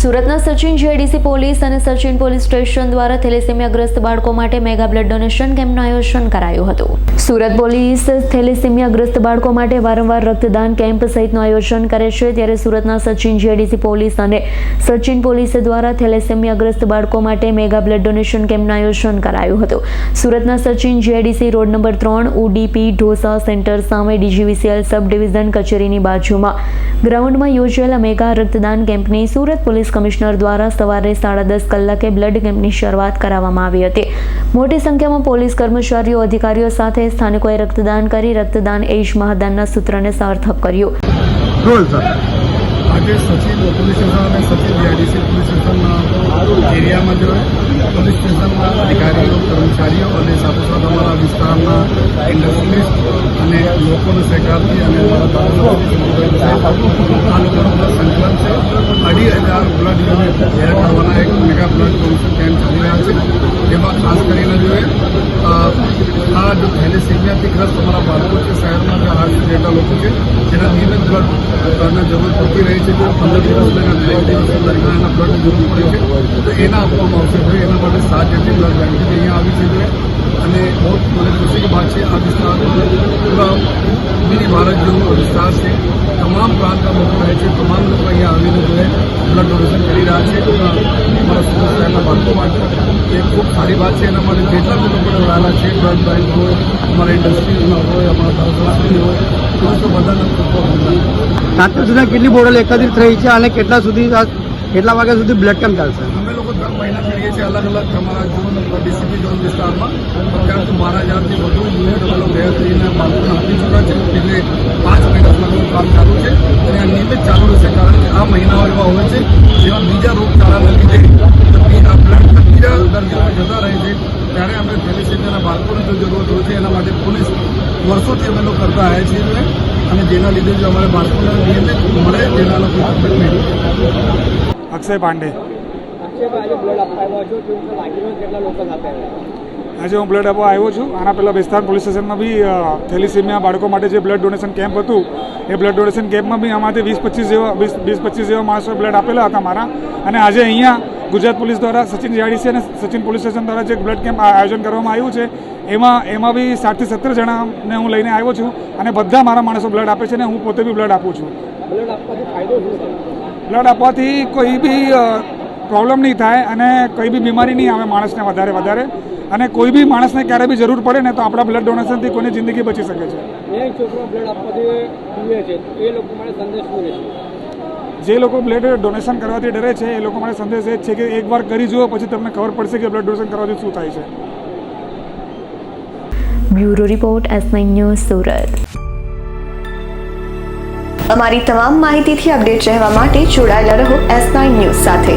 સુરતના Sachin JDC police અને Sachin police station દ્વારા થેલેસેમિયાગ્રસ્ત બાળકો માટે મેગા બ્લડ ડોનેશન કેમ્પનું આયોજન કરાયું હતું. સુરત પોલીસ થેલેસેમિયાગ્રસ્ત બાળકો માટે વારંવાર રક્તદાન કેમ્પ સહિતનું આયોજન કરે છે. ત્યારે સુરતના સચિન જેડીસી પોલીસ અને સચિન પોલીસ દ્વારા થેલેસેમિયાગ્રસ્ત બાળકો માટે મેગા બ્લડ ડોનેશન કેમ્પનું આયોજન કરાયું હતું. સુરતના સચિન જેડીસી રોડ નંબર ત્રણ ઉડીપી ઢોસા સેન્ટર સામે ડીજીવીસીએલ સબ ડિવિઝન કચેરીની બાજુમાં ગ્રાઉન્ડમાં યોજાયેલા મેગા રક્તદાન કેમ્પની સુરત પોલીસ કમિશનર દ્વારા સવારે સાડા દસ કલાકે બ્લડ કેમ્પની શરૂઆત કરાવવામાં આવી હતી. મોટી સંખ્યામાં પોલીસ કર્મચારીઓ અધિકારીઓ સાથે સ્થાનિકોએ રક્તદાન કરી રક્તદાન એ જ મહાદાનના સૂત્રને સાર્થક કર્યું. આજે સચિવ પોલીસ સ્ટેશન અને સચિવ જીઆઈડીસી પોલીસ સ્ટેશનના એરિયામાં જો પોલીસ સ્ટેશનના અધિકારીઓ કર્મચારીઓ અને સાથોસાથ અમારા વિસ્તારના ઇન્ડસ્ટ્રીઝ અને લોકોનો સહકારથી અને અમારા તાલુકા આ લોકોનો બધા સંકલન છે. અઢી હજાર બ્લડ યુનિટ તૈયાર કરવાના ન્યુટ્રલ પ્રોમોશન કેમ્પ ચાલી રહ્યા છે. જેમાં ખાસ કરીને જોઈએ આ જો પહેલે થેલેસેમિયાથી ગ્રસ્ત તમારા બાળકો છે શહેરમાં જે આઠ જેટલા લોકો છે, જેના નિયમિત બ્લડની જરૂર પડતી રહે છે તો પંદર દિવસ લઈને ત્રણ દિવસ દરમિયાન એના બ્લડ જરૂર પડે છે. તો એના આપવામાં આવશે તો એના માટે સાત જેટલી બ્લડ બેંક અહીંયા આવી છે અને બહુ મને ખુશી કે વાત છે, આ વિસ્તારમાં પૂરા મિની ભારત જેવું વિસ્તાર છે. તમામ પ્રાંતના લોકો રહે છે, તમામ લોકો અહીંયા આવીને જોઈએ બ્લડ ડોનેશન કરી રહ્યા છે. અમારા સુરત શહેરના બાળકો માટે એ ખૂબ સારી વાત છે. એના માટે જેટલા બી લોકો રહેલા છે બ્લડ બેંક હોય અમારા ઇન્ડસ્ટ્રીઝમાં હોય અમારા ધારાસભ્ય હોય તો લોકો બધાને ખૂબ સુધી કેટલી બોટલ એકત્રિત થઈ છે અને કેટલા સુધી કેટલા વાગ્યા સુધી બ્લડ કેમ્પ ચાલશે? અમે લોકો ત્રણ મહિના કરીએ છીએ અલગ અલગ અમારા ઝોન ડીસીપી ઝોન વિસ્તારમાં. અત્યાર તો બાર હજારથી વધુ યુનિટ અમે લોકો ગયા થઈને બાળકોને આપી ચૂક્યા છે. એટલે પાંચ મહિના કામ ચાલુ છે. અને નિયમિત ચાલુ રહેશે કારણ કે આ મહિનાઓ ત્યારે અમે થેલેસેમિયાના બાળકોની જો જરૂરત હોય છે, એના માટે પોલીસ વર્ષોથી અમે લોકો કરતા આવ્યા છીએ અને જેના લીધે જો અમારે બાળકોને નિયમિત મળે, તેના લોકો અક્ષય પાંડે. આજે હું બ્લડ આપવા આવ્યો છું. આના પહેલાં વિસ્તાર પોલીસ સ્ટેશનમાં બી થેલિસીમિયા બાળકો માટે જે બ્લડ ડોનેશન કેમ્પ હતું, એ બ્લડ ડોનેશન કેમ્પમાં બી આમાંથી વીસ પચીસ જેવા, વીસ વીસ પચીસ જેવા માણસો બ્લડ આપેલા હતા મારા. અને આજે અહીંયા ગુજરાત પોલીસ દ્વારા સચિન જાડીસી અને સચિન પોલીસ સ્ટેશન દ્વારા જે બ્લડ કેમ્પ આયોજન કરવામાં આવ્યું છે એમાં એમાં બી સાતથી સત્તર જણાને હું લઈને આવ્યો છું અને બધા મારા માણસો બ્લડ આપે છે અને હું પોતે બી બ્લડ આપું છું. બ્લડ આપવાથી કોઈ બી પ્રોબ્લેમ નહીં થાય અને કોઈ બી બીમારી નહીં આવે માણસને વધારે વધારે અને કોઈ બી માણસને ક્યારે બી જરૂર પડે ને તો આપણા બ્લડ ડોનેશનથી કોઈની જિંદગી બચી શકે છે. જે લોકો બ્લડ ડોનેશન કરવાથી ડરે છે, એ લોકો માટે સંદેશ એ જ છે કે એકવાર કરી જુઓ, પછી તમને ખબર પડશે કે બ્લડ ડોનેશન કરવાથી શું થાય છે. Bureau report S nine news Surat. અમારી તમામ માહિતીથી અપડેટ રહેવા માટે જોડાયેલા રહો એસ નાઇન ન્યૂઝ સાથે.